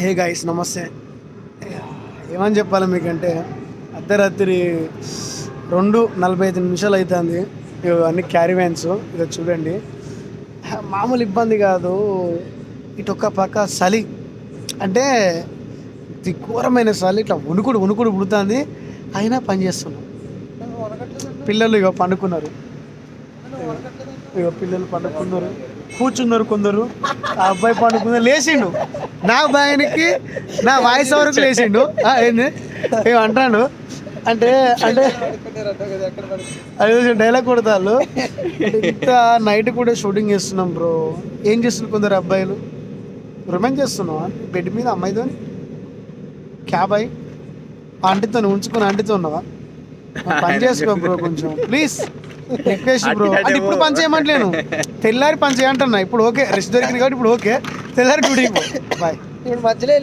Hey guys నమస్తే. ఏమని చెప్పాలి మీకంటే అర్ధరాత్రి రెండు నలభై ఐదు నిమిషాలు అవుతుంది ఇవి అన్ని క్యారీ వ్యాన్స్ ఇక చూడండి. మామూలు ఇబ్బంది కాదు. ఇటు ఒక్క పక్క చలి. అంటే ఇది ఘోరమైన చలి ఇట్లా ఉనుకుడు ఉనుకుడు పుడుతుంది. అయినా పని చేస్తున్నాం. పిల్లలు ఇక పండుకున్నారు. ఇక పిల్లలు పండుకున్నారు. కూర్చున్నారు కొందరు. ఆ అబ్బాయి పండుకుందరు లేచిండు. నా భయానికి నా వాయిస్ వరకు లేచిండు. ఏంది? ఏం అంటే అంటే అది డైలాగ్ కొడతాళ్ళు. ఇంత నైట్ కూడా షూటింగ్ చేస్తున్నాం బ్రో. ఏం చేస్తున్నారు కొందరు అబ్బాయిలు? రొమాన్స్ చేస్తున్నావా? బెడ్ మీద అమ్మాయితో? క్యాబ్ అయి? అంటితో ఉంచుకుని అంటితో ఉన్నావా? పని చేసుకో బ్రో కొంచెం. ప్లీజ్. Request bro. అంటే ఇప్పుడు పని చేయమంటలేను. తెల్లారి పని చేయంటున్నా. ఇప్పుడు ఓకే. రెస్ట్ దొరికింది కాబట్టి ఇప్పుడు ఓకే. తెల్లారి డ్యూటీకి బాయ్ ఇప్పుడు మధ్యలో